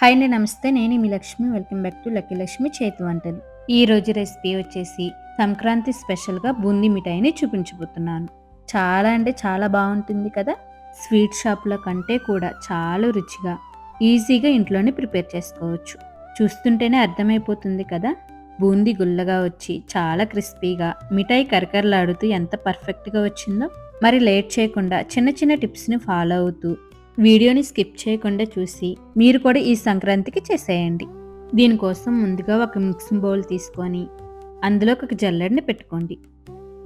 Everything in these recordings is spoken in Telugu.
హాయ్ అండి నమస్తే. నేను మీ Lakshmi. Welcome back to Lucky Lakshmi చేతి వంటలు ఈ రోజు రెసిపీ వచ్చేసి సంక్రాంతి స్పెషల్గా బూందీ మిఠాయిని చూపించబోతున్నాను. చాలా అంటే చాలా బాగుంటుంది కదా? స్వీట్ షాప్ల కంటే కూడా చాలా రుచిగా ఈజీగా ఇంట్లోనే ప్రిపేర్ చేసుకోవచ్చు. చూస్తుంటేనే అర్థమైపోతుంది కదా? బూందీ గుల్లగా వచ్చి చాలా క్రిస్పీగా మిఠాయి కరకరలాడుతూ ఎంత పర్ఫెక్ట్గా వచ్చిందో. మరి లేట్ చేయకుండా చిన్న చిన్న టిప్స్ని ఫాలో అవుతూ వీడియోని స్కిప్ చేయకుండా చూసి మీరు కూడా ఈ సంక్రాంతికి చేసేయండి. దీనికోసం ముందుగా ఒక మిక్సింగ్ బౌల్ తీసుకొని అందులో ఒక జల్లెడని పెట్టుకోండి.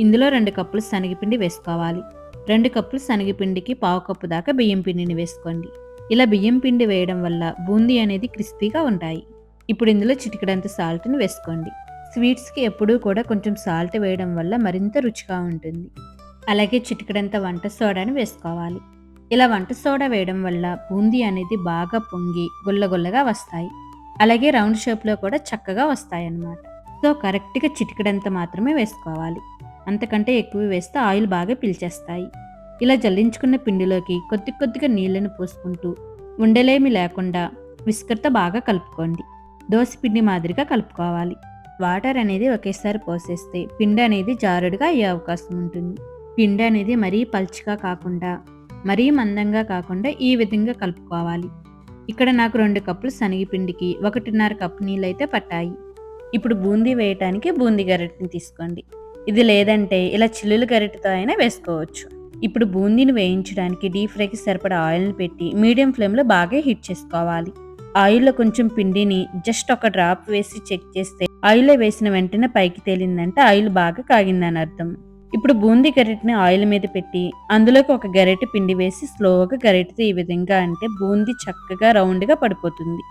ఇందులో రెండు కప్పులు శనగపిండి వేసుకోవాలి. రెండు కప్పులు శనగపిండికి పావు కప్పు దాకా బియ్యం పిండిని వేసుకోండి. ఇలా బియ్యం పిండి వేయడం వల్ల బూందీ అనేది క్రిస్పీగా ఉంటాయి. ఇప్పుడు ఇందులో చిటికడంత సాల్ట్ని వేసుకోండి. స్వీట్స్కి ఎప్పుడూ కూడా కొంచెం సాల్ట్ వేయడం వల్ల మరింత రుచిగా ఉంటుంది. అలాగే చిటికడంత వంట సోడాని వేసుకోవాలి. ఇలా వంట సోడా వేయడం వల్ల బూందీ అనేది బాగా పొంగి గుల్లగుల్లగా వస్తాయి. అలాగే రౌండ్ షేప్లో కూడా చక్కగా వస్తాయి అన్నమాట సో కరెక్ట్గా చిటికడంత మాత్రమే వేసుకోవాలి. అంతకంటే ఎక్కువ వేస్తే ఆయిల్ బాగా పిలిచేస్తాయి. ఇలా జల్లించుకున్న పిండిలోకి కొద్ది కొద్దిగా నీళ్ళను పోసుకుంటూ ఉండలేమి లేకుండా విస్కర్తో బాగా కలుపుకోండి. దోశ పిండి మాదిరిగా కలుపుకోవాలి. వాటర్ అనేది ఒకేసారి పోసేస్తే పిండి అనేది జారుడుగా అయ్యే అవకాశం ఉంటుంది. పిండి అనేది మరీ పల్చగా కాకుండా మరీ మందంగా కాకుండా ఈ విధంగా కలుపుకోవాలి. ఇక్కడ నాకు రెండు కప్పులు శనగపిండికి ఒకటిన్నర కప్పు నీళ్ళైతే పట్టాయి. ఇప్పుడు బూందీ వేయటానికి బూందీ గరిటెని తీసుకోండి. ఇది లేదంటే ఇలా చిల్లుల గరిటెతో అయినా వేసుకోవచ్చు. ఇప్పుడు బూందీని వేయించడానికి డీప్ ఫ్రైకి సరిపడా ఆయిల్ని పెట్టి మీడియం ఫ్లేమ్లో బాగా హీట్ చేసుకోవాలి. ఆయిల్లో కొంచెం పిండిని జస్ట్ ఒక డ్రాప్ వేసి చెక్ చేస్తే ఆయిల్లో వేసిన వెంటనే పైకి తేలిందంటే ఆయిల్ బాగా కాగిందని అర్థం. ఇప్పుడు బూందీ గరిటెని ఆయిల్ మీద పెట్టి అందులోకి ఒక గరిటె పిండి వేసి స్లోగా గరిటెతో ఈ విధంగా అంటే బూందీ చక్కగా రౌండ్గా పడిపోతుంది.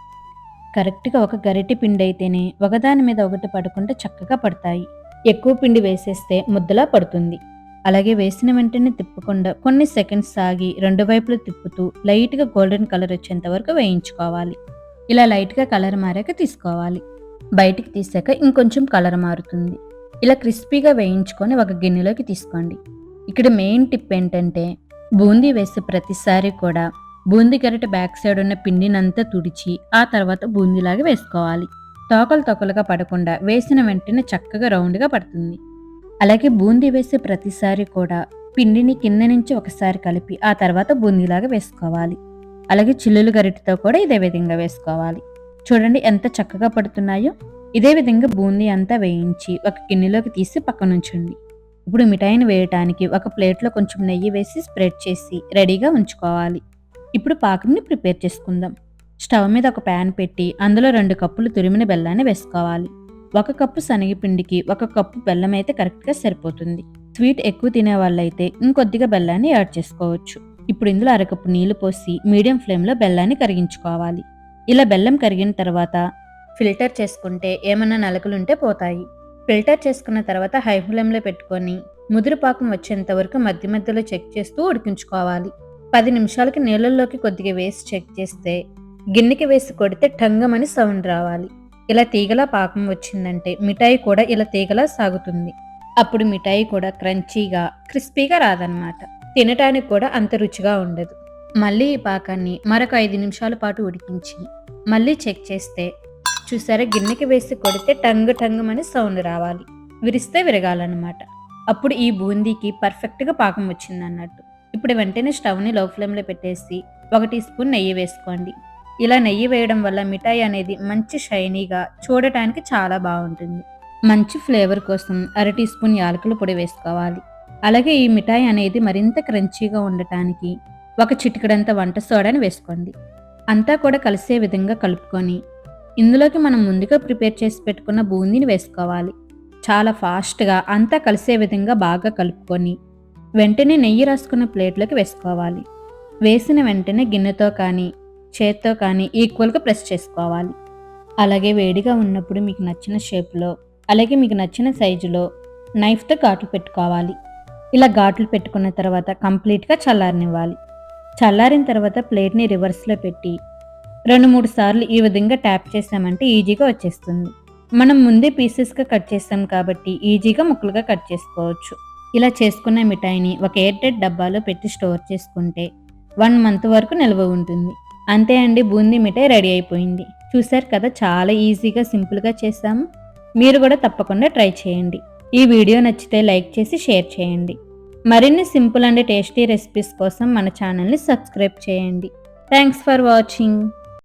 కరెక్ట్గా ఒక గరిటె పిండి అయితేనే ఒకదాని మీద ఒకటి పడకుండా చక్కగా పడతాయి. ఎక్కువ పిండి వేసేస్తే ముద్దలా పడుతుంది. అలాగే వేసిన వెంటనే తిప్పకుండా కొన్ని సెకండ్స్ సాగి రెండు వైపులు తిప్పుతూ లైట్గా గోల్డెన్ కలర్ వచ్చేంత వరకు వేయించుకోవాలి. ఇలా లైట్గా కలర్ మారాక తీసుకోవాలి. బయటికి తీసాక ఇంకొంచెం కలర్ మారుతుంది. ఇలా క్రిస్పీగా వేయించుకొని ఒక గిన్నెలోకి తీసుకోండి. ఇక్కడ మెయిన్ టిప్ ఏంటంటే బూందీ వేసే ప్రతిసారి కూడా బూందీ గరిట బ్యాక్ సైడ్ ఉన్న పిండినంతా తుడిచి ఆ తర్వాత బూందీలాగా వేసుకోవాలి. తోకలు తొకలుగా పడకుండా వేసిన వెంటనే చక్కగా రౌండ్గా పడుతుంది. అలాగే బూందీ వేసే ప్రతిసారి కూడా పిండిని కింద నుంచి ఒకసారి కలిపి ఆ తర్వాత బూందీలాగా వేసుకోవాలి. అలాగే చిల్లులు గరిటతో కూడా ఇదే విధంగా వేసుకోవాలి. చూడండి ఎంత చక్కగా పడుతున్నాయో. ఇదే విధంగా బూందీ అంతా వేయించి ఒక గిన్నెలోకి తీసి పక్కన ఉంచండి. ఇప్పుడు మిఠాయిని వేయటానికి ఒక ప్లేట్లో కొంచెం నెయ్యి వేసి స్ప్రెడ్ చేసి రెడీగా ఉంచుకోవాలి. ఇప్పుడు పాకంని ప్రిపేర్ చేసుకుందాం. స్టవ్ మీద ఒక ప్యాన్ పెట్టి అందులో రెండు కప్పులు తురిమిన బెల్లాన్ని వేసుకోవాలి. ఒక కప్పు శనగపిండికి ఒక కప్పు బెల్లం అయితే కరెక్ట్గా సరిపోతుంది. స్వీట్ ఎక్కువ తినే వాళ్ళైతే ఇంకొద్దిగా బెల్లాన్ని యాడ్ చేసుకోవచ్చు. ఇప్పుడు ఇందులో అరకప్పు నీళ్ళు పోసి మీడియం ఫ్లేమ్లో బెల్లాన్ని కరిగించుకోవాలి. ఇలా బెల్లం కరిగిన తర్వాత ఫిల్టర్ చేసుకుంటే ఏమన్నా నలకలుంటే పోతాయి. ఫిల్టర్ చేసుకున్న తర్వాత హై ఫ్లేమ్లో పెట్టుకొని ముదురు పాకం వచ్చేంత వరకు మధ్య మధ్యలో చెక్ చేస్తూ ఉడికించుకోవాలి. పది నిమిషాలకి నీళ్ళల్లోకి కొద్దిగా వేసి చెక్ చేస్తే గిన్నెకి వేసి కొడితే టంగమని సౌండ్ రావాలి. ఇలా తీగలా పాకం వచ్చిందంటే మిఠాయి కూడా ఇలా తీగలా సాగుతుంది. అప్పుడు మిఠాయి కూడా క్రంచీగా క్రిస్పీగా రాదనమాట తినటానికి కూడా అంత రుచిగా ఉండదు. మళ్ళీ ఈ పాకాన్ని మరొక ఐదు నిమిషాల పాటు ఉడికించి మళ్ళీ చెక్ చేస్తే చూసారా? గిన్నెకి వేసి కొడితే టంగ్ టంగమని సౌండ్ రావాలి. విరిస్తే విరగాలన్నమాట. అప్పుడు ఈ బూందీకి పర్ఫెక్ట్గా పాకం వచ్చింది అన్నట్టు. ఇప్పుడు వెంటనే స్టవ్ని లో ఫ్లేమ్లో పెట్టేసి ఒక టీ స్పూన్ నెయ్యి వేసుకోండి. ఇలా నెయ్యి వేయడం వల్ల మిఠాయి అనేది మంచి షైనీగా చూడటానికి చాలా బాగుంటుంది. మంచి ఫ్లేవర్ కోసం అర టీ స్పూన్ యాలకుల పొడి వేసుకోవాలి. అలాగే ఈ మిఠాయి అనేది మరింత క్రంచీగా ఉండటానికి ఒక చిటికడంత వంట సోడాని వేసుకోండి. అంతా కూడా కలిసే విధంగా కలుపుకొని ఇందులోకి మనం ముందుగా ప్రిపేర్ చేసి పెట్టుకున్న బూందీని వేసుకోవాలి. చాలా ఫాస్ట్గా అంతా కలిసే విధంగా బాగా కలుపుకొని వెంటనే నెయ్యి రాసుకున్న ప్లేట్లోకి వేసుకోవాలి. వేసిన వెంటనే గిన్నెతో కానీ చేత్తో కానీ ఈక్వల్గా ప్రెస్ చేసుకోవాలి. అలాగే వేడిగా ఉన్నప్పుడు మీకు నచ్చిన షేప్లో అలాగే మీకు నచ్చిన సైజులో నైఫ్తో ఘాట్లు పెట్టుకోవాలి. ఇలా ఘాట్లు పెట్టుకున్న తర్వాత కంప్లీట్గా చల్లారనివ్వాలి. చల్లారిన తర్వాత ప్లేట్ని రివర్స్లో పెట్టి రెండు మూడు సార్లు ఈ విధంగా ట్యాప్ చేసామంటే ఈజీగా వచ్చేస్తుంది. మనం ముందే పీసెస్గా కట్ చేస్తాం కాబట్టి ఈజీగా ముక్కలుగా కట్ చేసుకోవచ్చు. ఇలా చేసుకున్న మిఠాయిని ఒక ఎయిర్ టైట్ డబ్బాలో పెట్టి స్టోర్ చేసుకుంటే వన్ మంత్ వరకు నిల్వ ఉంటుంది. అంతే అండి బూందీ మిఠాయి రెడీ అయిపోయింది. చూశారు కదా చాలా ఈజీగా సింపుల్గా చేసాము. మీరు కూడా తప్పకుండా ట్రై చేయండి. ఈ వీడియో నచ్చితే లైక్ చేసి షేర్ చేయండి. మరిన్ని సింపుల్ అండ్ టేస్టీ రెసిపీస్ కోసం మన ఛానల్ని సబ్స్క్రైబ్ చేయండి. Thanks for watching.